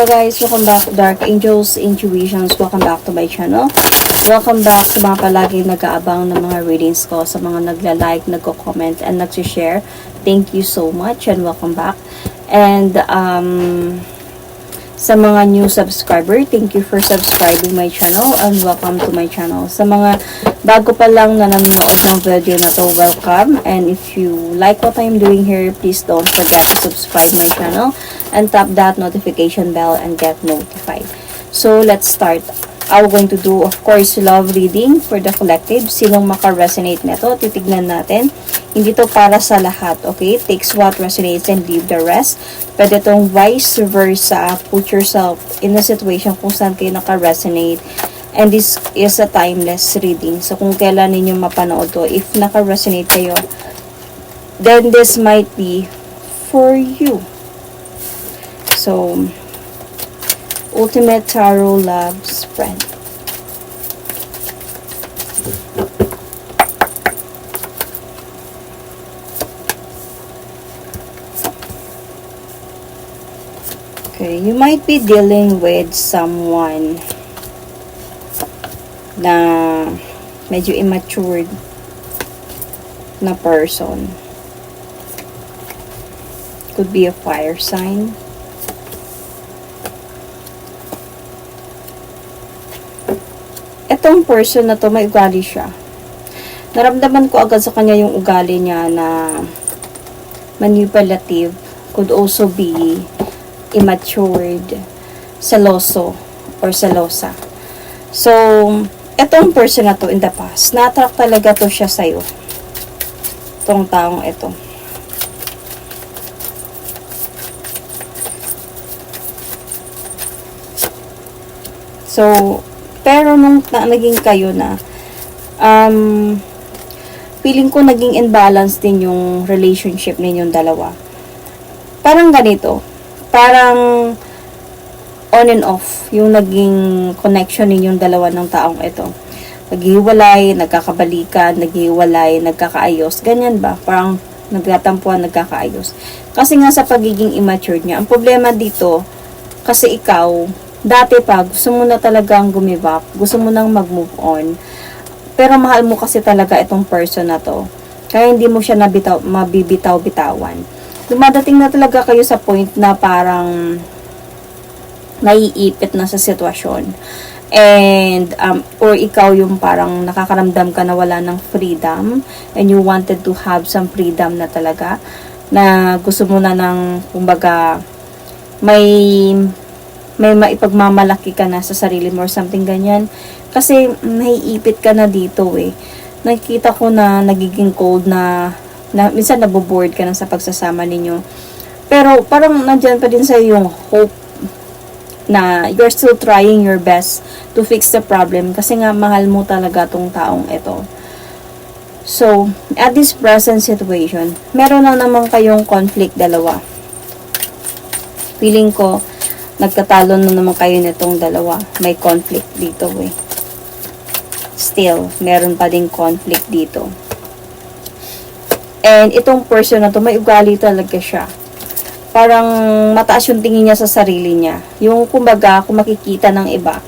Hello guys, welcome back to Dark Angels Intuitions. Welcome back to my channel. Welcome back sa mga palagi nag-aabang ng mga readings ko, sa mga nagla-like, nagko-comment, and nag-share. Thank you so much and welcome back. And um, sa mga new subscriber, thank you for subscribing my channel and welcome to my channel. Sa mga bago pa lang na nanonood ng video na to, welcome. And if you like what I'm doing here, please don't forget to subscribe my channel and tap that notification bell and get notified. So, let's start. I'm going to do, of course, love reading for the collective. Sinong maka-resonate nito, titignan natin. Hindi to para sa lahat, okay? Takes what resonates and leave the rest. Pwede tong vice versa. Put yourself in a situation kung saan kayo naka-resonate. And this is a timeless reading. So, kung kailan ninyo mapanood to, if naka-resonate kayo, then this might be for you. So, Ultimate Tarot Love Spread. Okay, you might be dealing with someone na medyo immature na person. Could be a fire sign. Etong person na to, may ugali siya. Naramdaman ko agad sa kanya yung ugali niya na manipulative. Could also be immatured, seloso, or selosa. So, etong person na to in the past, na-attract talaga to siya sa'yo. Itong taong ito. So, pero nung na, naging kayo na, um, feeling ko naging imbalance din yung relationship ninyong dalawa. Parang ganito, parang on and off yung naging connection ninyong dalawa ng taong ito. Naghiwalay, nagkakabalikan, naghiwalay, nagkakaayos. Ganyan ba? Parang nagtatampuan, nagkakaayos. Kasi nga sa pagiging immature niya, ang problema dito, kasi ikaw, dati pa, gusto mo na talagang gumive up, gusto mo nang mag-move on. Pero mahal mo kasi talaga itong person na to. Kaya hindi mo siya nabitaw, mabibitaw-bitawan. Dumadating na talaga kayo sa point na parang naiipit na sa sitwasyon. And, um, or ikaw yung parang nakakaramdam ka na wala ng freedom and you wanted to have some freedom na talaga na gusto mo na ng, kumbaga, may may maipagmamalaki ka na sa sarili mo or something ganyan. Kasi naiipit ka na dito eh. Nakikita ko na nagiging cold na, na minsan naboboard ka na sa pagsasama ninyo. Pero parang nandyan pa din sa yung hope na you're still trying your best to fix the problem kasi nga mahal mo talaga tong taong ito. So, at this present situation, meron na naman kayong conflict dalawa. Feeling ko, nagkatalo na naman kayo nitong dalawa. May conflict dito eh. Still, meron pa ding conflict dito. And itong person na to, may ugali talaga siya. Parang mataas yung tingin niya sa sarili niya. Yung kumbaga, kung makikita ng iba,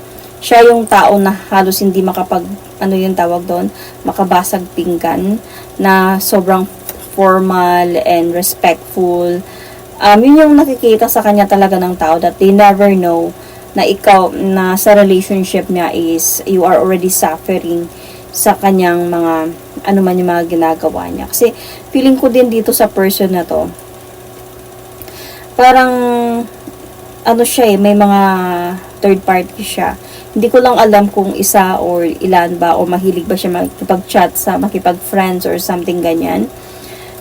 siya yung tao na halos hindi makapag, ano yung tawag doon, makabasag pinggan, na sobrang formal and respectful. Um, yun yung nakikita sa kanya talaga ng tao that they never know na ikaw, na sa relationship niya is you are already suffering sa kanyang mga, ano man yung mga ginagawa niya. Kasi feeling ko din dito sa person na to, parang, ano siya eh, may mga third party siya. Hindi ko lang alam kung isa or ilan ba o mahilig ba siya makipag-chat sa makipag-friends or something ganyan.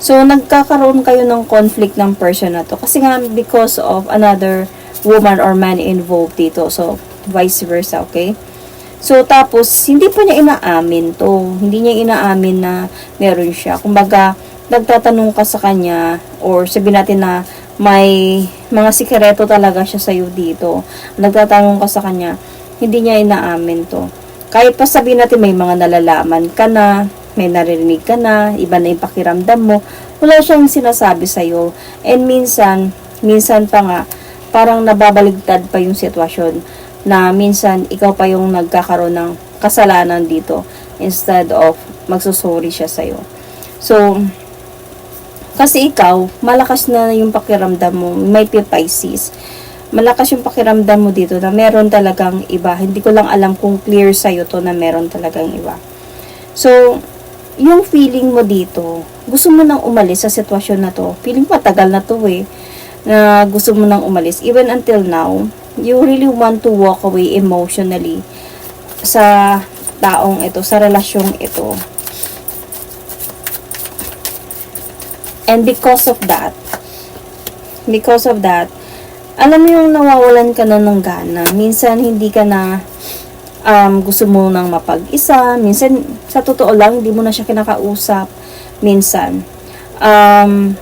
So, nagkakaroon kayo ng conflict ng person na to. Kasi nga, because of another woman or man involved dito. So, vice versa, okay? So, tapos, hindi pa niya inaamin to. Hindi niya inaamin na meron siya. Kumbaga, nagtatanong ka sa kanya, or sabihin natin na may mga sikreto talaga siya sa'yo dito. Nagtatanong ka sa kanya, hindi niya inaamin to. Kahit pa sabihin natin may mga nalalaman ka na, may naririnig ka na, iba na yung pakiramdam mo, wala siyang sinasabi sa'yo. And minsan, minsan pa nga, parang nababaligtad pa yung sitwasyon na minsan ikaw pa yung nagkakaroon ng kasalanan dito instead of magsusuri siya sa'yo. So, kasi ikaw, malakas na yung pakiramdam mo, may Pisces. Malakas yung pakiramdam mo dito na meron talagang iba. Hindi ko lang alam kung clear sa'yo to na meron talagang iba. So, yung feeling mo dito, gusto mo nang umalis sa sitwasyon na to. Feeling ko matagal na to eh na gusto mo nang umalis. Even until now, you really want to walk away emotionally sa taong ito, sa relasyong ito. And because of that, because of that, alam mo yung nawawalan ka na ng gana. Minsan, hindi ka na um, gusto mo nang mapag-isa. Minsan, sa totoo lang, hindi mo na siya kinakausap. Minsan, um,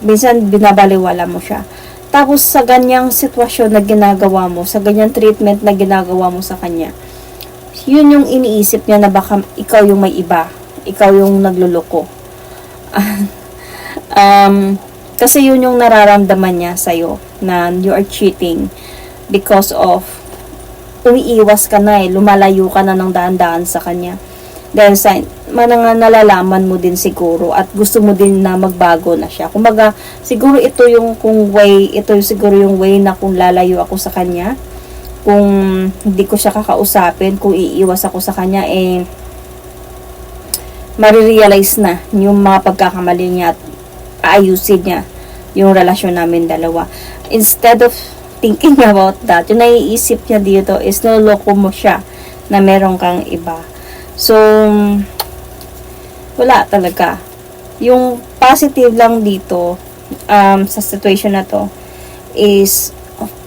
minsan binabaliwala mo siya. Tapos sa ganyang sitwasyon na ginagawa mo, sa ganyang treatment na ginagawa mo sa kanya, yun yung iniisip niya na baka ikaw yung may iba, ikaw yung nagluloko. um, kasi yun yung nararamdaman niya sa'yo, na you are cheating because of umiiwas ka na eh, lumalayo ka na ng daan-daan sa kanya. Dahil sa manang nalalaman mo din siguro at gusto mo din na magbago na siya. Kumbaga, siguro ito yung kung way, ito yung siguro yung way na kung lalayo ako sa kanya, kung hindi ko siya kakausapin, kung iiwas ako sa kanya, eh, marirealize na yung mga pagkakamali niya at aayusin niya yung relasyon namin dalawa. Instead of thinking about that, yung naiisip niya dito is naloko mo siya na meron kang iba. So, wala talaga. Yung positive lang dito um, sa situation na to is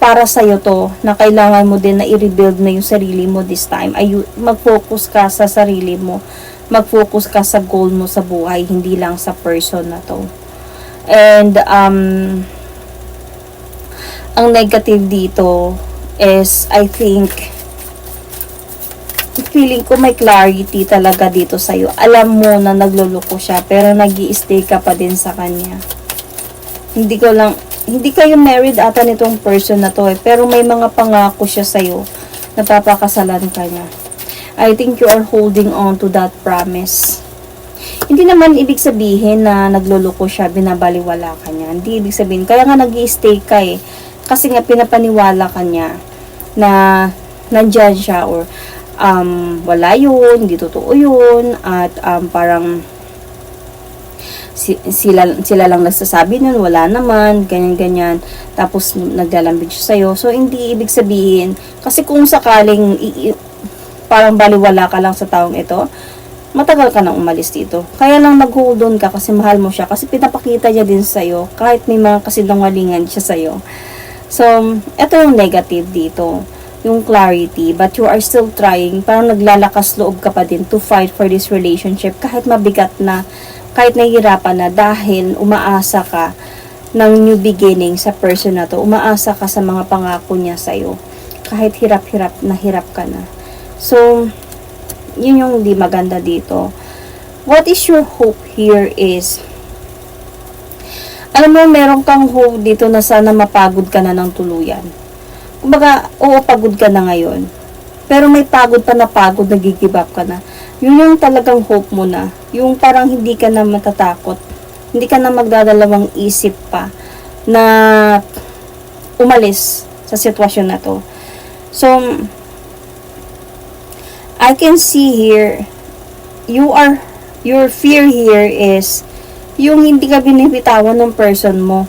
para sa'yo to na kailangan mo din na i-rebuild na yung sarili mo this time. Ay, mag-focus ka sa sarili mo. Mag-focus ka sa goal mo sa buhay, hindi lang sa person na to. And, um, ang negative dito is, I think, feeling ko may clarity talaga dito sa'yo. Alam mo na nagluloko siya, pero nag stay ka pa din sa kanya. Hindi ko lang, hindi kayo married ata nitong person na to eh, pero may mga pangako siya sa'yo na papakasalan ka niya. I think you are holding on to that promise. Hindi naman ibig sabihin na nagluloko siya, binabaliwala ka niya. Hindi ibig sabihin. Kaya nga nag stay ka eh. Kasi nga pinapaniwala ka niya na nandyan siya or um, wala yun, hindi totoo yun, at um, parang si, sila, sila lang nagsasabi nun, wala naman, ganyan-ganyan, tapos naglalambing siya sa'yo. So, hindi ibig sabihin, kasi kung sakaling i, i, parang baliwala ka lang sa taong ito, matagal ka nang umalis dito. Kaya lang nag-hold on ka kasi mahal mo siya, kasi pinapakita niya din sa'yo, kahit may mga kasinungalingan siya sa'yo. So, ito yung negative dito yung clarity, but you are still trying, parang naglalakas loob ka pa din to fight for this relationship kahit mabigat na, kahit nahihirapan na dahil umaasa ka ng new beginning sa person na to, umaasa ka sa mga pangako niya sa'yo, kahit hirap-hirap na hirap ka na. So, yun yung di maganda dito. What is your hope here is, alam mo, meron kang hope dito na sana mapagod ka na ng tuluyan kumbaga, oo, pagod ka na ngayon. Pero may pagod pa na pagod, nag-give up ka na. Yun yung talagang hope mo na. Yung parang hindi ka na matatakot. Hindi ka na magdadalawang isip pa na umalis sa sitwasyon na to. So, I can see here, you are, your fear here is, yung hindi ka binibitawan ng person mo.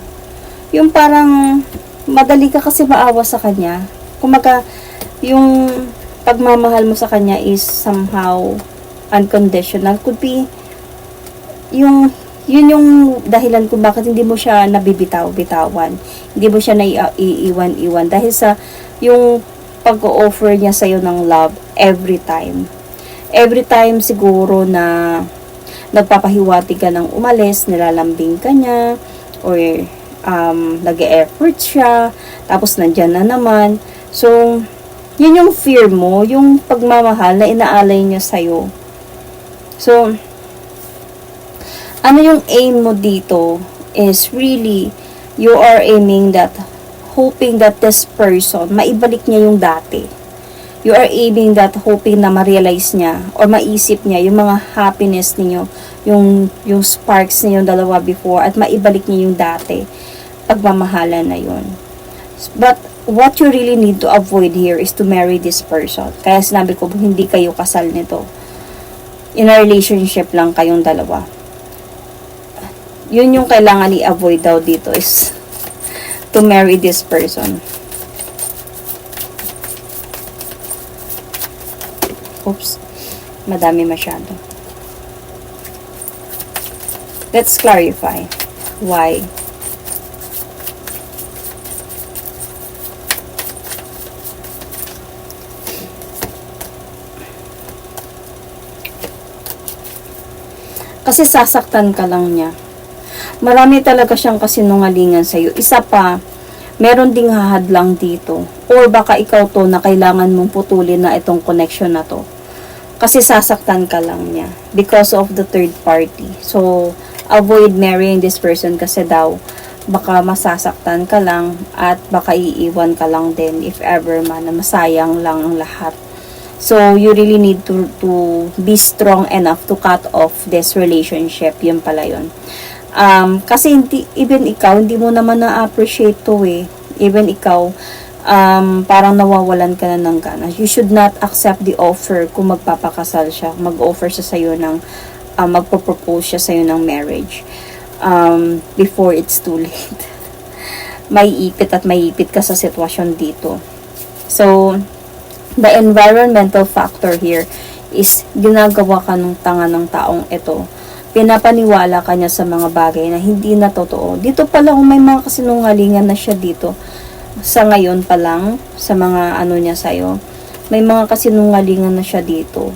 Yung parang, madali ka kasi maawa sa kanya. Kumaga, yung pagmamahal mo sa kanya is somehow unconditional. Could be, yung, yun yung dahilan kung bakit hindi mo siya nabibitaw-bitawan. Hindi mo siya naiiwan-iwan. Dahil sa, yung pag-offer niya sa'yo ng love every time. Every time siguro na nagpapahiwati ka ng umalis, nilalambing ka niya, or um, nag-effort siya, tapos nandyan na naman. So, yun yung fear mo, yung pagmamahal na inaalay niya sa'yo. So, ano yung aim mo dito is really, you are aiming that hoping that this person, maibalik niya yung dati. You are aiming that hoping na ma-realize niya or maisip niya yung mga happiness ninyo, yung, yung sparks niyo dalawa before at maibalik niya yung dati. Pagmamahalan na yun. But what you really need to avoid here is to marry this person. Kaya sinabi ko, hindi kayo kasal nito. In a relationship lang kayong dalawa. Yun yung kailangan i-avoid daw dito is to marry this person. Oops. Madami masyado. Let's clarify why. Kasi sasaktan ka lang niya. Marami talaga siyang kasinungalingan sa'yo. Isa pa, meron ding hahadlang dito. Or baka ikaw to na kailangan mong putulin na itong connection na to. Kasi sasaktan ka lang niya. Because of the third party. So, avoid marrying this person kasi daw, baka masasaktan ka lang at baka iiwan ka lang din if ever man na masayang lang ang lahat. So, you really need to, to be strong enough to cut off this relationship. Yun pala yun. Um, kasi hindi, even ikaw, hindi mo naman na-appreciate to eh. Even ikaw, um, parang nawawalan ka na ng ganas. You should not accept the offer kung magpapakasal siya. Mag-offer siya sa'yo ng, uh, magpo-propose siya sa'yo ng marriage. Um, before it's too late. may ipit at may ipit ka sa sitwasyon dito. So, the environmental factor here is ginagawa ka ng tanga ng taong ito. Pinapaniwala ka niya sa mga bagay na hindi na totoo. Dito pa lang may mga kasinungalingan na siya dito. Sa ngayon pa lang, sa mga ano niya sa'yo, may mga kasinungalingan na siya dito.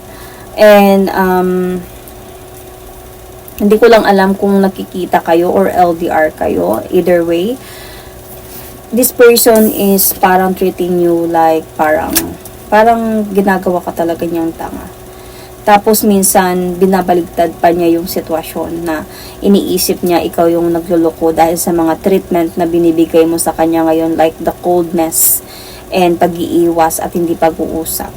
And, um, hindi ko lang alam kung nakikita kayo or LDR kayo. Either way, this person is parang treating you like parang parang ginagawa ka talaga niyang tanga. Tapos minsan, binabaligtad pa niya yung sitwasyon na iniisip niya ikaw yung nagluloko dahil sa mga treatment na binibigay mo sa kanya ngayon like the coldness and pag-iiwas at hindi pag-uusap.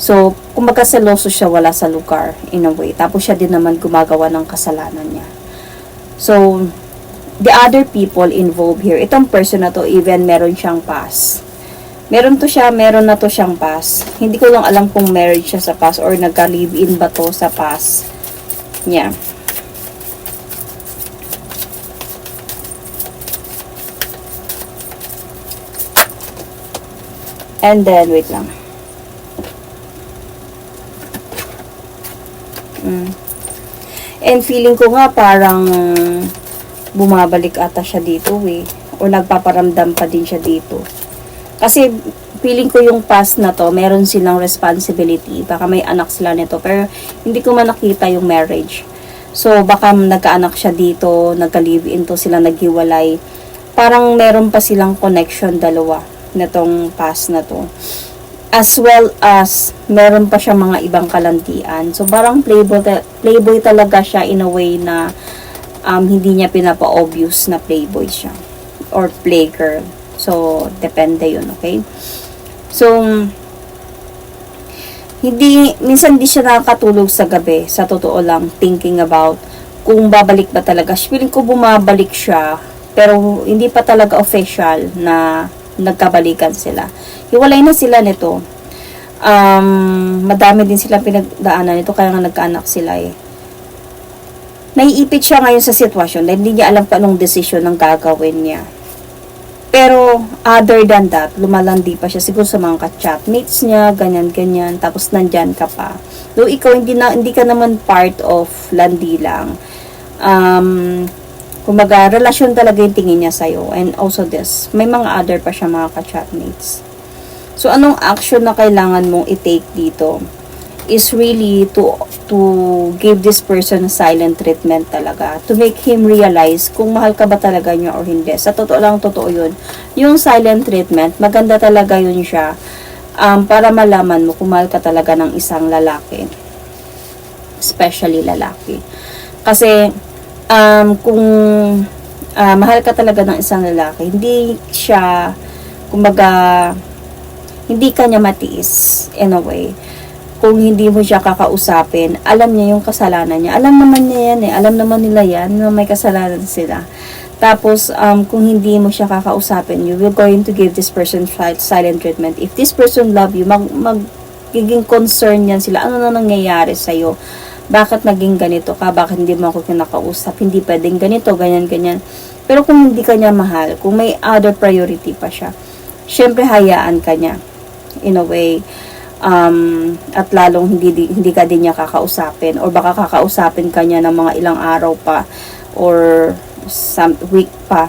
So, kung magkaseloso siya, wala sa lugar in a way. Tapos siya din naman gumagawa ng kasalanan niya. So, the other people involved here, itong person na to, even meron siyang past meron to siya, meron na to siyang pass. Hindi ko lang alam kung married siya sa pass or nagka-live-in ba to sa pass niya. And then, wait lang. Mm. And feeling ko nga parang bumabalik ata siya dito eh. O nagpaparamdam pa din siya dito. Kasi feeling ko yung past na to, meron silang responsibility. Baka may anak sila nito. Pero hindi ko man nakita yung marriage. So, baka nagkaanak siya dito, nagka-live-in to sila, naghiwalay. Parang meron pa silang connection dalawa nitong past na to. As well as, meron pa siya mga ibang kalantian. So, parang playboy, playboy talaga siya in a way na um, hindi niya pinapa-obvious na playboy siya. Or playgirl. So, depende yun, okay? So, hindi, minsan hindi siya nakakatulog sa gabi, sa totoo lang, thinking about kung babalik ba talaga. Feeling ko bumabalik siya, pero hindi pa talaga official na nagkabalikan sila. Hiwalay na sila nito. Um, madami din sila pinagdaanan nito, kaya nga nagkaanak sila eh. Naiipit siya ngayon sa sitwasyon dahil hindi niya alam kung anong desisyon ang gagawin niya. Pero, other than that, lumalandi pa siya siguro sa mga ka-chatmates niya, ganyan-ganyan, tapos nandyan ka pa. Though ikaw, hindi, na, hindi ka naman part of landi lang. Um, kumbaga, relasyon talaga yung tingin niya sa'yo. And also this, may mga other pa siya mga ka-chatmates. So, anong action na kailangan mong i-take dito? Is really to to give this person silent treatment talaga. To make him realize kung mahal ka ba talaga niya or hindi. Sa totoo lang totoo yun. Yung silent treatment maganda talaga yun siya um, para malaman mo kung mahal ka talaga ng isang lalaki. Especially lalaki. Kasi um, kung ah, mahal ka talaga ng isang lalaki, hindi siya, kumbaga, hindi ka niya matiis in a way. Kung hindi mo siya kakausapin, alam niya yung kasalanan niya. Alam naman niya yan eh. Alam naman nila yan na may kasalanan sila. Tapos, um, kung hindi mo siya kakausapin, you will going to give this person si- silent treatment. If this person love you, mag, magiging concern yan sila. Ano na nangyayari sa'yo? Bakit naging ganito ka? Bakit hindi mo ako kinakausap? Hindi pwedeng ganito, ganyan, ganyan. Pero kung hindi ka niya mahal, kung may other priority pa siya, syempre hayaan ka niya. In a way, um, at lalong hindi, di- hindi ka din niya kakausapin or baka kakausapin ka niya ng mga ilang araw pa or some week pa.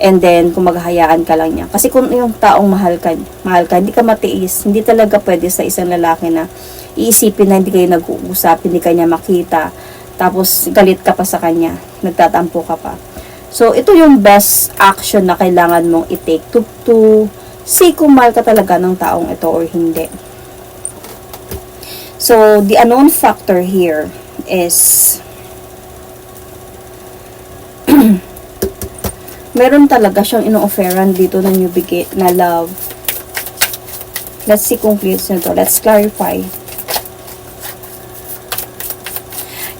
And then kung maghahayaan ka lang niya. Kasi kung yung taong mahal ka mahal ka hindi ka matiis hindi talaga pwede sa isang lalaki na iisipin na hindi kayo nag-uusap hindi ka niya makita tapos galit ka pa sa kanya nagtatampo ka pa. So ito yung best action na kailangan mong i-take to, to see kung mahal ka talaga ng taong ito or hindi So, the unknown factor here is meron talaga siyang ino-offeran dito na new begin na love. Let's see kung clear nito. Let's clarify.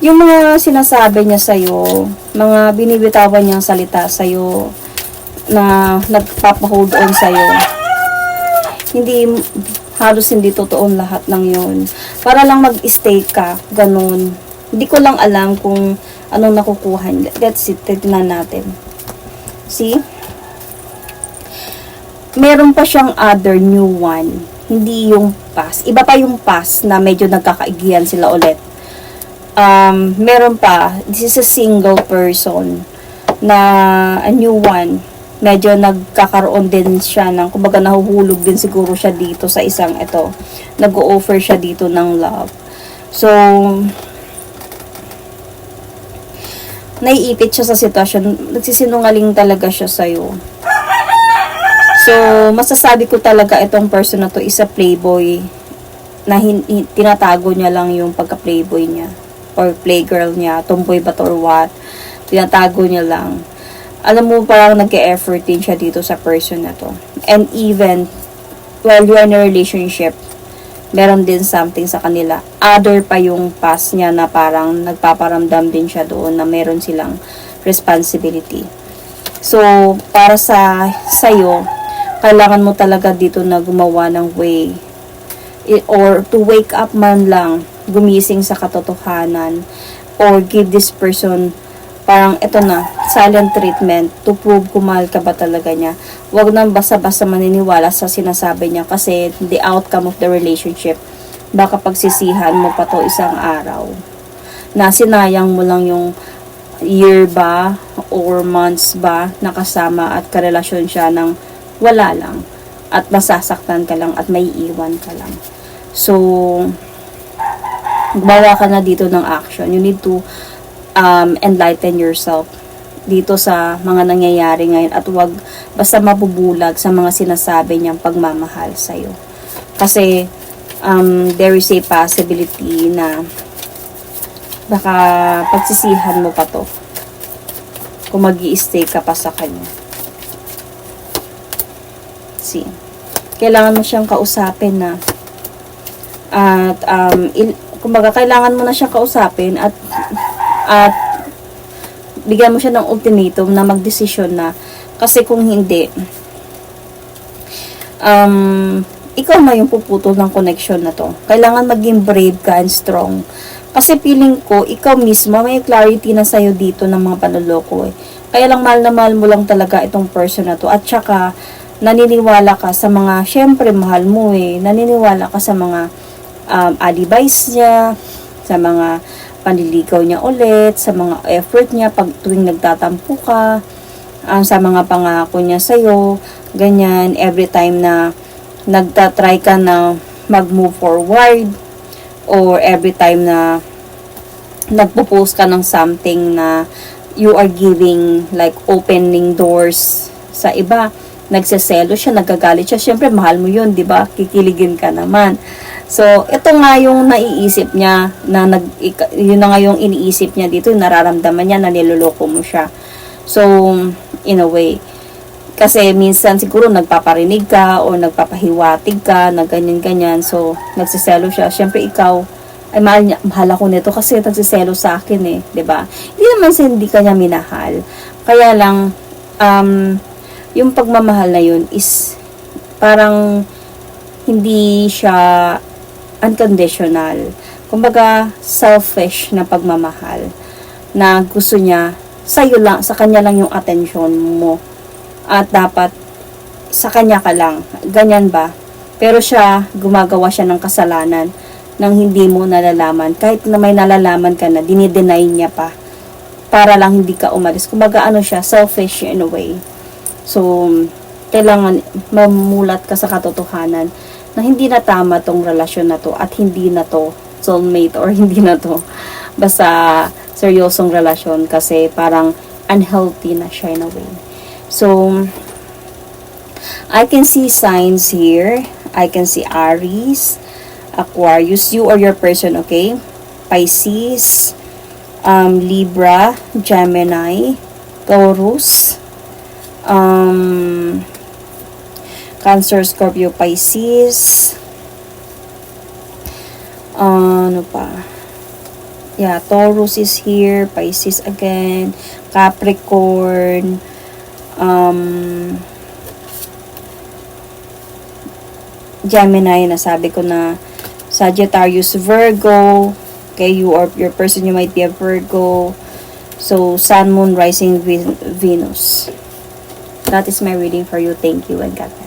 Yung mga sinasabi niya sa'yo, mga binibitawan niyang salita sa'yo, na nagpapahold on sa'yo, hindi halos hindi totoo lahat ng yon para lang mag-stay ka ganun. Hindi ko lang alam kung anong nakukuha let's see tignan natin. See? Meron pa siyang other new one. Hindi yung past iba pa yung past na medyo nagkakaigihan sila ulit. Um, meron pa. This is a single person na a new one medyo nagkakaroon din siya ng, kumbaga nahuhulog din siguro siya dito sa isang ito. Nag-o-offer siya dito ng love. So, naiipit siya sa sitwasyon. Nagsisinungaling talaga siya sa'yo. So, masasabi ko talaga itong person na to is a playboy na hin- tinatago niya lang yung pagka-playboy niya or playgirl niya, tomboy ba to or what. Tinatago niya lang alam mo parang nag-effort din siya dito sa person na to. And even while you're in a relationship, meron din something sa kanila. Other pa yung past niya na parang nagpaparamdam din siya doon na meron silang responsibility. So, para sa sayo, kailangan mo talaga dito na gumawa ng way or to wake up man lang, gumising sa katotohanan or give this person parang ito na, silent treatment to prove kung ka ba talaga niya. Huwag nang basta-basta maniniwala sa sinasabi niya kasi the outcome of the relationship, baka pagsisihan mo pa to isang araw. Na sinayang mo lang yung year ba or months ba nakasama at karelasyon siya ng wala lang at masasaktan ka lang at may iwan ka lang. So, bawa ka na dito ng action. You need to um, enlighten yourself dito sa mga nangyayari ngayon at wag basta mabubulag sa mga sinasabi niyang pagmamahal sa iyo. Kasi um, there is a possibility na baka pagsisihan mo pa to kung mag stay ka pa sa kanya. See. Kailangan mo siyang kausapin na at um, kumbaga kailangan mo na siyang kausapin at at bigyan mo siya ng ultimatum na magdesisyon na kasi kung hindi um, ikaw na yung puputol ng connection na to. Kailangan maging brave ka and strong. Kasi feeling ko, ikaw mismo, may clarity na sa'yo dito ng mga panloloko eh. Kaya lang mahal na mahal mo lang talaga itong person na to. At saka, naniniwala ka sa mga, syempre mahal mo eh, naniniwala ka sa mga um, alibis niya, sa mga panliligaw niya ulit, sa mga effort niya pag tuwing nagtatampo ka, um, sa mga pangako niya sa'yo, ganyan, every time na nagtatry ka na mag-move forward, or every time na nagpo-post ka ng something na you are giving like opening doors sa iba, nagseselo siya, nagagalit siya, syempre mahal mo yun, di ba? Kikiligin ka naman. So, ito nga yung naiisip niya, na nag, yun na nga yung iniisip niya dito, yung nararamdaman niya na niloloko mo siya. So, in a way, kasi minsan siguro nagpaparinig ka o nagpapahiwatig ka na ganyan-ganyan. So, nagsiselo siya. Siyempre, ikaw, ay mahal, niya, mahal ako nito kasi nagsiselo sa akin eh. ba Hindi naman sa hindi kanya minahal. Kaya lang, um, yung pagmamahal na yun is parang hindi siya unconditional. Kumbaga, selfish na pagmamahal na gusto niya sa'yo lang, sa kanya lang yung attention mo. At dapat sa kanya ka lang. Ganyan ba? Pero siya, gumagawa siya ng kasalanan nang hindi mo nalalaman. Kahit na may nalalaman ka na, dinideny niya pa para lang hindi ka umalis. Kumbaga ano siya, selfish in a way. So, kailangan mamulat ka sa katotohanan na hindi na tama tong relasyon na to at hindi na to soulmate or hindi na to basta seryosong relasyon kasi parang unhealthy na siya in a way. So, I can see signs here. I can see Aries, Aquarius, you or your person, okay? Pisces, um, Libra, Gemini, Taurus, um, Cancer, Scorpio, Pisces, uh, ano pa? Yeah, Taurus is here, Pisces again, Capricorn, um, Gemini, nasabi ko na Sagittarius, Virgo, okay, you or your person, you might be a Virgo, so Sun, Moon, Rising, Ven- Venus. That is my reading for you. Thank you and God